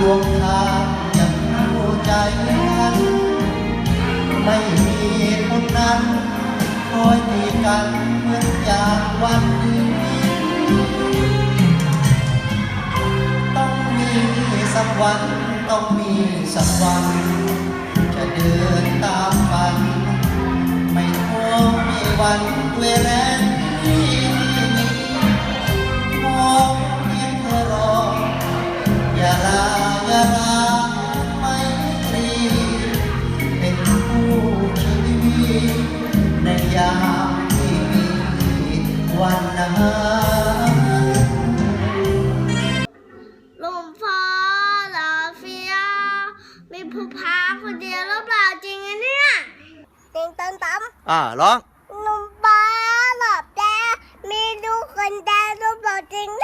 ดวงทางยังเข้าใจกัน ไม่มีคนนั้นคอยดีกันเหมือนอย่างวันนี้ต้องมีสักวันต้องมีสักวัน จะเดินตามฝัน ไม่ท้อมีวันเวลา มีผู้พาคนเดียวหรือเปล่าจริงอะเนี่ยติงตังตัมอ่าร้องหลวงพ่อหล่อแต่มีดูคนเดียวหรือเปล่าจริงนะ